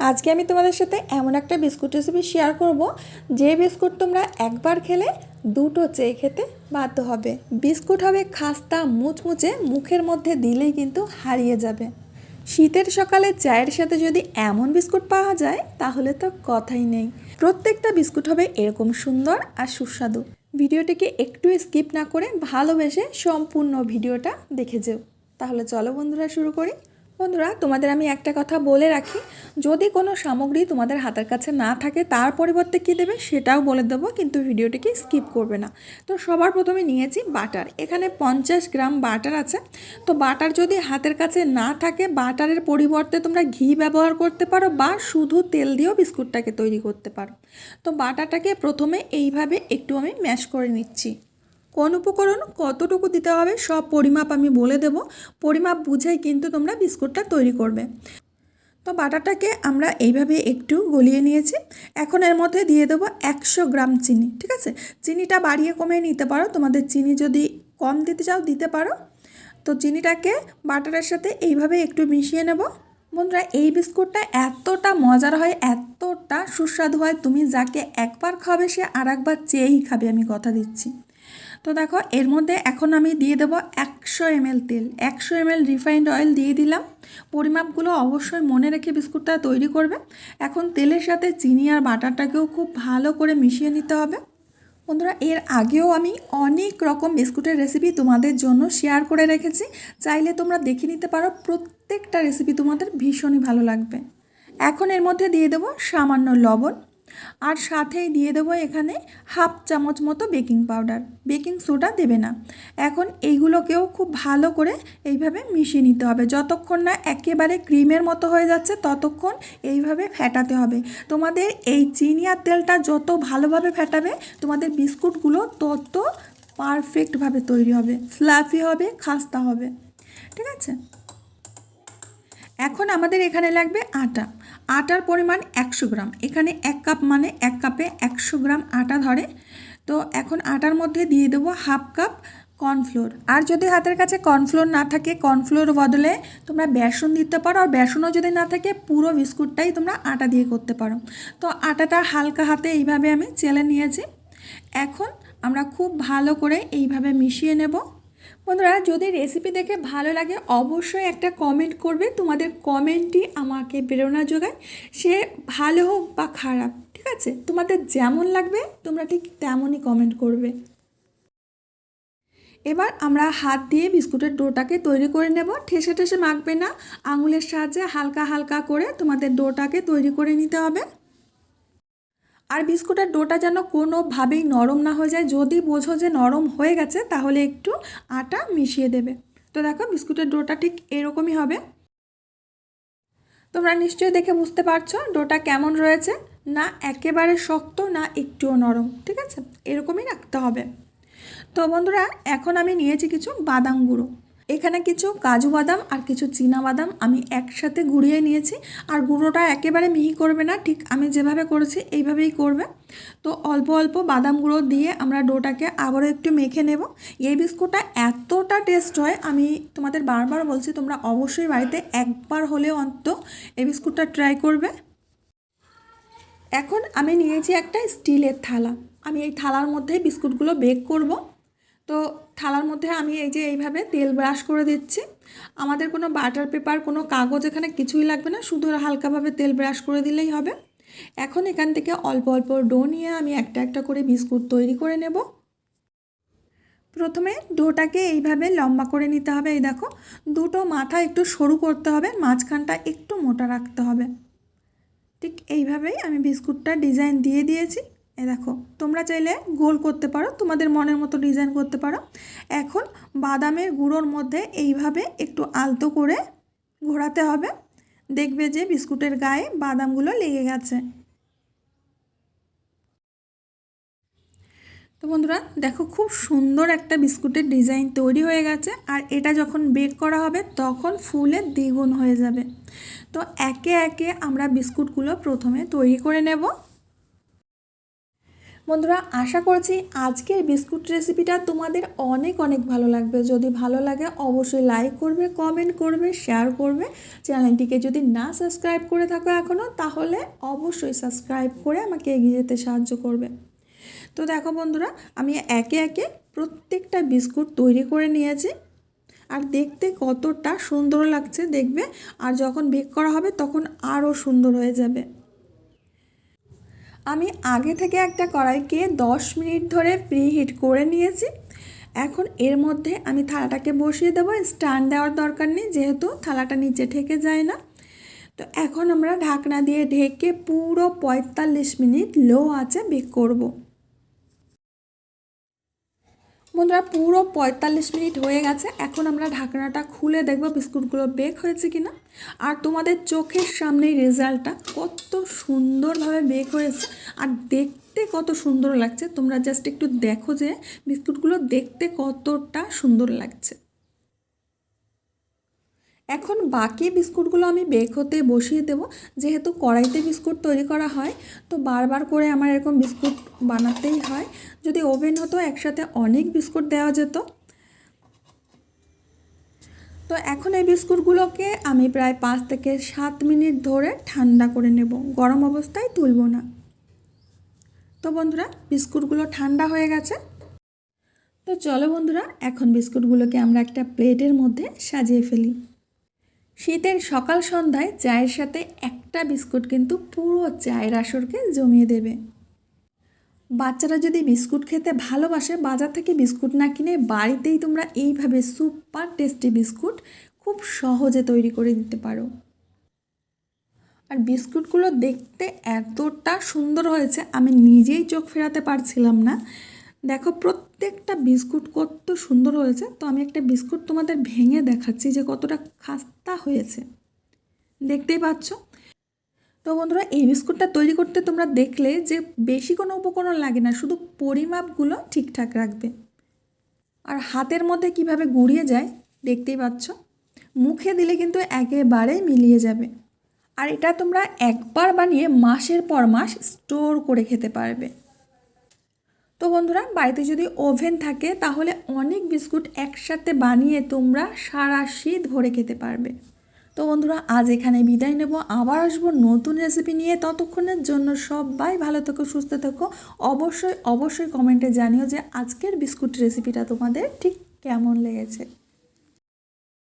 আজকে আমি তোমাদের সাথে এমন একটা বিস্কুট রেসিপি শেয়ার করব, যে বিস্কুট তোমরা একবার খেলে দুটো চেয়ে খেতে বাধ্য হবে। বিস্কুট হবে খাস্তা মুচমুচে মুখের মধ্যে দিলেই কিন্তু হারিয়ে যাবে। শীতের সকালে চায়ের সাথে যদি এমন বিস্কুট পাওয়া যায়, তাহলে তো কথাই নেই। প্রত্যেকটা বিস্কুট হবে এরকম সুন্দর আর সুস্বাদু। ভিডিওটিকে একটু স্কিপ না করে ভালোবেসে সম্পূর্ণ ভিডিওটা দেখে যেও। তাহলে চলো বন্ধুরা শুরু করি। বন্ধুরা, তোমাদের আমি একটা কথা বলে রাখি। যদি কোনো সামগ্রী তোমাদের হাতের কাছে না থাকে, তার পরিবর্তে কী দেবে সেটাও বলে দেবো, কিন্তু ভিডিওটিকে স্কিপ করবে না। তো সবার প্রথমে নিয়েছি বাটার। এখানে পঞ্চাশ গ্রাম বাটার আছে। তো বাটার যদি হাতের কাছে না থাকে, বাটারের পরিবর্তে তোমরা ঘি ব্যবহার করতে পারো বা শুধু তেল দিয়েও বিস্কুটটাকে তৈরি করতে পারো। তো বাটারটাকে প্রথমে এইভাবে একটু আমি ম্যাশ করে নিচ্ছি। কোন উপকরণ কতটুকু দিতে হবে সব পরিমাপ আমি বলে দেব। পরিমাপ বুঝেই কিন্তু তোমরা বিস্কুটটা তৈরি করবে। তো বাটারটাকে আমরা এইভাবে একটু গলিয়ে নিয়েছি। এখন এর মধ্যে দিয়ে দেবো একশো গ্রাম চিনি, ঠিক আছে? চিনিটা বাড়িয়ে কমিয়ে নিতে পারো। তোমাদের চিনি যদি কম দিতে চাও, দিতে পারো। তো চিনিটাকে বাটারের সাথে এইভাবে একটু মিশিয়ে নেব। বন্ধুরা, এই বিস্কুটটা এতটা মজার হয়, এতটা সুস্বাদু হয়, তুমি যাকে একবার খাবে সে আর একবার চেয়েই খাবে, আমি কথা দিচ্ছি। তো দেখো, এর মধ্যে এখন আমি দিয়ে দেবো একশো এমএল তেল। একশো এমএল রিফাইন্ড অয়েল দিয়ে দিলাম। পরিমাপগুলো অবশ্যই মনে রেখে বিস্কুটটা তৈরি করবে। এখন তেলের সাথে চিনি আর বাটারটাকেও খুব ভালো করে মিশিয়ে নিতে হবে। বন্ধুরা, এর আগেও আমি অনেক রকম বিস্কুটের রেসিপি তোমাদের জন্য শেয়ার করে রেখেছি। চাইলে তোমরা দেখে নিতে পারো, প্রত্যেকটা রেসিপি তোমাদের ভীষণই ভালো লাগবে। এখন এর মধ্যে দিয়ে দেবো সামান্য লবণ। আর সাথেই দিয়ে দেবো এখানে হাফ চামচ মতো বেকিং পাউডার। বেকিং সোডা দেবে না। এখন এইগুলোকেও খুব ভালো করে এইভাবে মিশিয়ে নিতে হবে। যতক্ষণ না একেবারে ক্রিমের মতো হয়ে যাচ্ছে, ততক্ষণ এইভাবে ফেটাতে হবে। তোমাদের এই চিনি আর তেলটা যত ভালোভাবে ফেটাবে, তোমাদের বিস্কুটগুলো তত পারফেক্টভাবে তৈরি হবে। ফ্লাফি হবে, খাস্তা হবে। ঠিক আছে? এখন আমাদের এখানে লাগবে আটা। আটার পরিমাণ একশো গ্রাম। এখানে এক কাপ মানে এক কাপে একশো গ্রাম আটা ধরে। তো এখন আটার মধ্যে দিয়ে দেবো হাফ কাপ কর্নফ্লোর। আর যদি হাতের কাছে কর্নফ্লোর না থাকে, কর্নফ্লোর বদলে তোমরা বেসন দিতে পারো। আর বেসনও যদি না থাকে, পুরো বিস্কুটটাই তোমরা আটা দিয়ে করতে পারো। তো আটাটা হালকা হাতে এইভাবে আমি চেলে নিয়েছি। এখন আমরা খুব ভালো করে এইভাবে মিশিয়ে নেব। বন্ধুরা, যদি রেসিপি দেখে ভালো লাগে, অবশ্যই একটা কমেন্ট করবে। তোমাদের কমেন্টই আমাকে প্রেরণা যোগায়। সে ভালো হোক বা খারাপ, ঠিক আছে? তোমাদের যেমন লাগবে, তোমরা ঠিক তেমনই কমেন্ট করবে। এবার আমরা হাত দিয়ে বিস্কুটের ডোটাকে তৈরি করে নেব। ঠেসে ঠেসে মাখবে না। আঙুলের সাহায্যে হালকা হালকা করে তোমাদের ডোটাকে তৈরি করে নিতে হবে। আর বিস্কুটের ডোটা যেন কোনোভাবেই নরম না হয়ে যায়। যদি বোঝো যে নরম হয়ে গেছে, তাহলে একটু আটা মিশিয়ে দেবে। তো দেখো, বিস্কুটের ডোটা ঠিক এরকমই হবে। তোমরা নিশ্চয়ই দেখে বুঝতে পারছ ডোটা কেমন রয়েছে। না একেবারে শক্ত, না একটুও নরম, ঠিক আছে? এরকমই রাখতে হবে। তো বন্ধুরা, এখন আমি নিয়েছি কিছু বাদাম গুঁড়ো। এখানে কিছু কাজু বাদাম আর কিছু চীনা বাদাম আমি একসাথে গুঁড়িয়ে নিয়েছি। আর গুঁড়োটা একেবারে মিহি করবে না, ঠিক আমি যেভাবে করেছি এইভাবেই করবে। তো অল্প অল্প বাদাম গুঁড়ো দিয়ে আমরা ডোটাকে আবারও একটু মেখে নেব। এই বিস্কুটটা এতটা টেস্ট হয়, আমি তোমাদের বারবার বলছি, তোমরা অবশ্যই বাড়িতে একবার হলেও অন্ত এই বিস্কুটটা ট্রাই করবে। এখন আমি নিয়েছি একটা স্টিলের থালা। আমি এই থালার মধ্যে বিস্কুটগুলো বেক করব। তো থালার মধ্যে আমি এই যে এইভাবে তেল ব্রাশ করে দিচ্ছি। আমাদের কোনো বাটার পেপার, কোনো কাগজ এখানে কিছুই লাগবে না, শুধু হালকাভাবে তেল ব্রাশ করে দিলেই হবে। এখন এখান থেকে অল্প অল্প ডো নিয়ে আমি একটা একটা করে বিস্কুট তৈরি করে নেব। প্রথমে ডোটাকে এইভাবে লম্বা করে নিতে হবে, এই দেখো। দুটো মাথা একটু সরু করতে হবে, মাঝখানটা একটু মোটা রাখতে হবে। ঠিক এইভাবেই আমি বিস্কুটটা ডিজাইন দিয়ে দিয়েছি। এ দেখো, তোমরা চাইলে গোল করতে পারো, তোমাদের মনের মতো ডিজাইন করতে পারো। এখন বাদামের গুঁড়োর মধ্যে এইভাবে একটু আলতো করে ঘোরাতে হবে। দেখবে যে বিস্কুটের গায়ে বাদামগুলো লেগে গেছে। তো বন্ধুরা, দেখো খুব সুন্দর একটা বিস্কুটের ডিজাইন তৈরি হয়ে গেছে, আর এটা যখন বেক করা হবে, তখন ফুলে দ্বিগুণ হয়ে যাবে। তো একে একে আমরা বিস্কুটগুলো প্রথমে তৈরি করে নেব। বন্ধুরা, আশা করছি আজকের বিস্কুট রেসিপিটা তোমাদের অনেক অনেক ভালো লাগবে। যদি ভালো লাগে, অবশ্যই লাইক করবে কমেন্ট করবে শেয়ার করবে। চ্যানেলটিকে যদি না সাবস্ক্রাইব করে থাকো এখনও তাহলে অবশ্যই সাবস্ক্রাইব করে আমাকে এগিয়ে যেতে সাহায্য করবে। তো দেখো বন্ধুরা, আমি একে একে প্রত্যেকটা বিস্কুট তৈরি করে নিয়েছি। আর দেখতে কতটা সুন্দর লাগছে, দেখবে? আর যখন বেক করা হবে, তখন আরও সুন্দর হয়ে যাবে। আমি আগে থেকে একটা কড়াইকে দশ মিনিট ধরে প্রি হিট করে নিয়েছি। এখন এর মধ্যে আমি থালাটাকে বসিয়ে দেবো, স্ট্যান্ড দেওয়ার দরকার নেই যেহেতু থালাটা নিচে ঠেকে যায় না। তো এখন আমরা ঢাকনা দিয়ে ঢেকে পুরো পঁয়তাল্লিশ মিনিট লো আছে বেক করব। বন্ধুরা, পুরো পঁয়তাল্লিশ মিনিট হয়ে গেছে। এখন আমরা ঢাকনাটা খুলে দেখব বিস্কুটগুলো বেক হয়েছে কিনা। আর তোমাদের চোখের সামনেই রেজাল্টটা কত সুন্দরভাবে বেক হয়েছে। আর দেখতে কত সুন্দর লাগছে। তোমরা জাস্ট একটু দেখো যে বিস্কুটগুলো দেখতে কতটা সুন্দর লাগছে। এখন বাকি বিস্কুটগুলো আমি বেক হতে বসিয়ে দেবো। যেহেতু কড়াইতে বিস্কুট তৈরি করা হয়, তো বারবার করে আমার এরকম বিস্কুট বানাতেই হয়। যদি ওভেন হতো, একসাথে অনেক বিস্কুট দেওয়া যেত। তো এখন এই বিস্কুটগুলোকে আমি প্রায় পাঁচ থেকে সাত মিনিট ধরে ঠান্ডা করে নেব। গরম অবস্থায় তুলব না। তো বন্ধুরা, বিস্কুটগুলো ঠান্ডা হয়ে গেছে। তো চলো বন্ধুরা, এখন বিস্কুটগুলোকে আমরা একটা প্লেটের মধ্যে সাজিয়ে ফেলি। শীতের সকাল সন্ধ্যায় চায়ের সাথে একটা বিস্কুট কিন্তু পুরো চায়ের আসরকে জমিয়ে দেবে। বাচ্চারা যদি বিস্কুট খেতে ভালোবাসে, বাজার থেকে বিস্কুট না কিনে বাড়িতেই তোমরা এইভাবে সুপার টেস্টি বিস্কুট খুব সহজে তৈরি করে দিতে পারো। আর বিস্কুটগুলো দেখতে এতটা সুন্দর হয়েছে, আমি নিজেই চোখ ফেরাতে পারছিলাম না। দেখো, প্রত্যেকটা বিস্কুট কত সুন্দর হয়েছে। তো আমি একটা বিস্কুট তোমাদের ভেঙে দেখাচ্ছি যে কতটা খাস্তা হয়েছে। দেখতেই পাচ্ছ? তো বন্ধুরা, এই বিস্কুটটা তৈরি করতে তোমরা দেখলে যে বেশি কোনো উপকরণ লাগে না, শুধু পরিমাপগুলো ঠিকঠাক রাখবে। আর হাতের মধ্যে কীভাবে গুড়িয়ে যায়, দেখতেই পাচ্ছ? মুখে দিলে কিন্তু একেবারে মিলিয়ে যাবে। আর এটা তোমরা একবার বানিয়ে মাসের পর মাস স্টোর করে খেতে পারবে। তো বন্ধুরা, বাড়িতে যদি ওভেন থাকে, তাহলে অনেক বিস্কুট একসাথে বানিয়ে তোমরা সারা শীত ভরে খেতে পারবে। তো বন্ধুরা, আজ এখানে বিদায় নেব। আবার আসব নতুন রেসিপি নিয়ে। ততক্ষণের জন্য সবাই ভালো থেকো, সুস্থ থেকো। অবশ্যই অবশ্যই কমেন্টে জানিও যে আজকের বিস্কুট রেসিপিটা তোমাদের ঠিক কেমন লেগেছে।